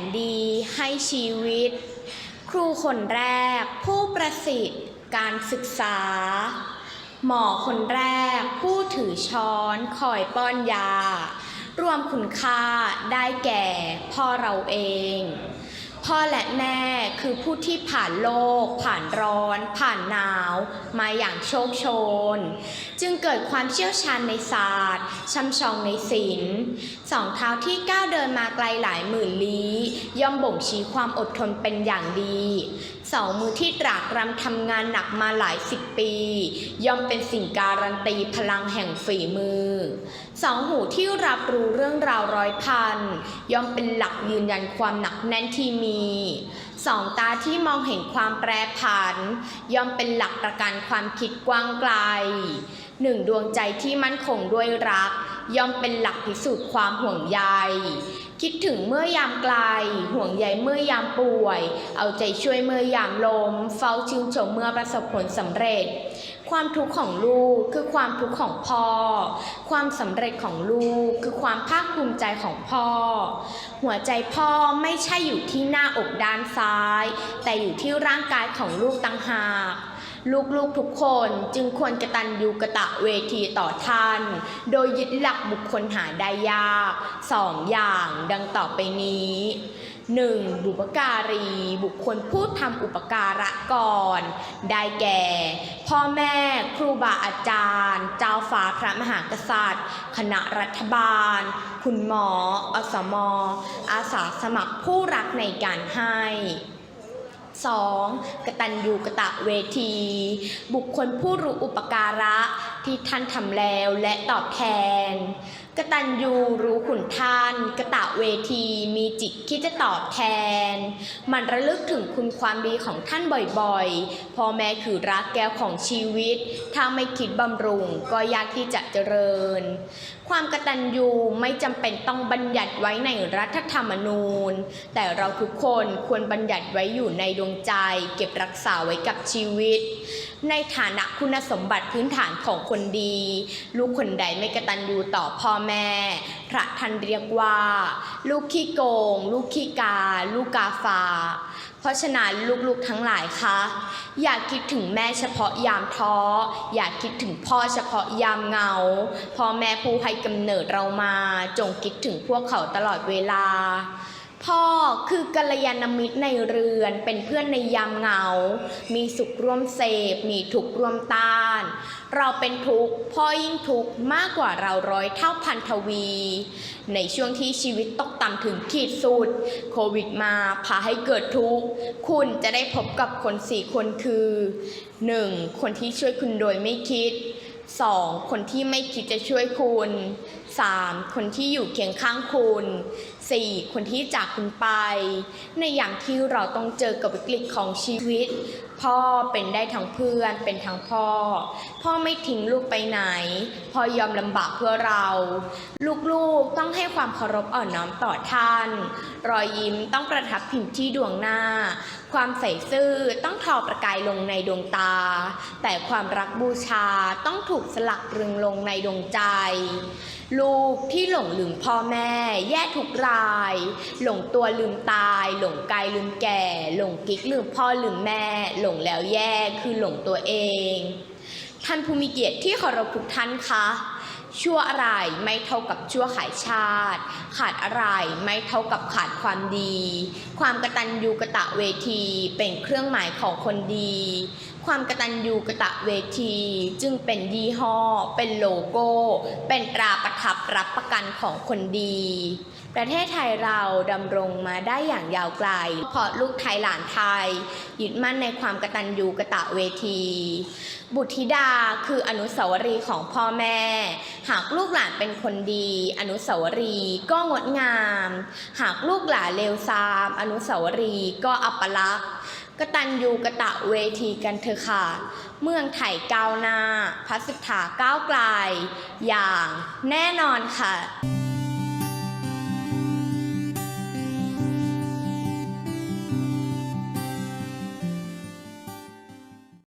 นดีให้ชีวิต ครูคนแรก ผู้ประสิทธิ์ การศึกษา หมอคนแรก ผู้ถือช้อนคอยป้อนยา รวมคุณค่าได้แก่พ่อเราเอง พ่อและแม่คือผู้ที่ผ่านโลก ผ่านร้อน ผ่านหนาว มาอย่างโชคโชน จึงเกิดความเชี่ยวชาญในศาสตร์ช่ำชองในศิลป์สองเท้าที่ก้าวเดินมาไกลหลายหมื่นลี้ย่อมบ่งชี้ความอดทนเป็นอย่างดี สองมือที่ตรากรำทำงานหนักมาหลายสิบปี ย่อมเป็นสิ่งการันตีพลังแห่งฝีมือ สองหูที่รับรู้เรื่องราวร้อยพัน ย่อมเป็นหลักยืนยันความหนักแน่นที่มีสองตาที่มองเห็นความแปรผัน ย่อมเป็นหลักประกันความคิดกว้างไกลหนึ่งดวงใจที่มั่นคงด้วยรัก ย่อมเป็นหลักพิสูจน์ความห่วงใย คิดถึงเมื่อยามไกล ห่วงใยเมื่อยามป่วย เอาใจช่วยเมื่อยามลม เฝ้าชื่นชมเมื่อประสบผลสำเร็จ ความทุกข์ของลูกคือความทุกข์ของพ่อ ความสำเร็จของลูก คือความภาคภูมิใจของพ่อ หัวใจพ่อไม่ใช่อยู่ที่หน้าอกด้านซ้าย แต่อยู่ที่ร่างกายของลูกต่างหากลูกๆทุกคนจึงควรกระตัญญูกะตะเวทีต่อท่าน โดยยึดหลักบุคคลหาได้ยากสองอย่างดังต่อไปนี้ 1. บุปการี บุคคลผู้ทำอุปการะก่อน ได้แก่ พ่อแม่ครูบาอาจารย์ เจ้าฟ้าพระมหากษัตริย์ คณะรัฐบาล คุณหมอ อสมอาสาสมัครผู้รักในการให้ 2. กตัญญูกะตะเวที บุคคลผู้รู้อุปการะที่ท่านทำแล้วและตอบแทน กตัญญูรู้คุณท่านกะตะเวทีมีจิตคิดจะตอบแทน มันระลึกถึงคุณความดีของท่านบ่อยๆพ่อแม่คือรักแก้วของชีวิต ถ้าไม่คิดบำรุงก็ยากที่จะเจริญ ความกตัญญูไม่จำเป็นต้องบัญญัติไว้ในรัฐธรรมนูญ แต่เราทุกคนควรบัญญัติไว้อยู่ในดวงใจ เก็บรักษาไว้กับชีวิต ในฐานะคุณสมบัติพื้นฐานของคนดี ลูกคนใดไม่กตัญญูต่อพ่อแม่พระท่านเรียกว่า ลูกขี้โกง ลูกขี้กา ลูกกาฝาเพราะฉะนั้นลูกๆทั้งหลายคะอย่าคิดถึงแม่เฉพาะยามท้อ อย่าคิดถึงพ่อเฉพาะยามเงาพ่อแม่ผู้ให้กำเนิดเรามา จงคิดถึงพวกเขาตลอดเวลาพ่อคือกัลยาณมิตรในเรือนเป็นเพื่อนในยามเหงา มีสุขร่วมเสพ มีทุกข์ร่วมต้า เราเป็นทุกข์พ่อยิ่งทุกข์มากกว่าเราร้อยเท่าพันทวี ในช่วงที่ชีวิตตกต่ำถึงขีดสุด โควิดมาพาให้เกิดทุกข์ คุณจะได้พบกับคนสี่คนคือ 1. คนที่ช่วยคุณโดยไม่คิด 2. คนที่ไม่คิดจะช่วยคุณ 3. คนที่อยู่เคียงข้างคุณ 4. คนที่จากคุณไป ในอย่ามที่เราต้องเจอกับวิกฤตของชีวิต พ่อเป็นได้ทั้งเพื่อนเป็นทั้งพ่อ พ่อไม่ทิ้งลูกไปไหน พ่อยอมลำบากเพื่อเรา ลูกๆต้องให้ความเคารพอ่อนน้อมต่อท่าน รอยยิ้มต้องประทับพิมพ์ที่ดวงหน้า ความใส่ซื่อต้องทอประกายลงในดวงตา แต่ความรักบูชาต้องถูกสลักรึงลงในดวงใจลูกที่หลงลืมพ่อแม่ แย่ทุกราย หลงตัวลืมตาย หลงกายลืมแก่ หลงกิ๊กลืมพ่อลืมแม่ หลงแล้วแย่คือหลงตัวเอง ท่านผู้มีเกียรติที่เคารพทุกท่านคะชั่วอะไรไม่เท่ากับชั่วขายชาติ ขาดอะไรไม่เท่ากับขาดความดี ความกระตัญญูกะตะเวทีเป็นเครื่องหมายของคนดี ความกระตัญญูกระตะเวที จึงเป็นยี่ห้อ เป็นโลโก้ เป็นตราประทับรับประกันของคนดี ประเทศไทยเราดำรงมาได้อย่างยาวไกล เพราะลูกไทยหลานไทย ยึดมั่นในความกตัญญูกะตะเวที บุตรธิดาคืออนุสาวรีย์ของพ่อแม่ หากลูกหลานเป็นคนดี อนุสาวรีย์ก็งดงาม หากลูกหลานเลวทราม อนุสาวรีย์ก็อัปลักษณ์ กตัญญูกะตะเวทีกันเถอะค่ะ เมืองไถ่ก้าวหน้า พัสถาก้าวไกล อย่างแน่นอนค่ะ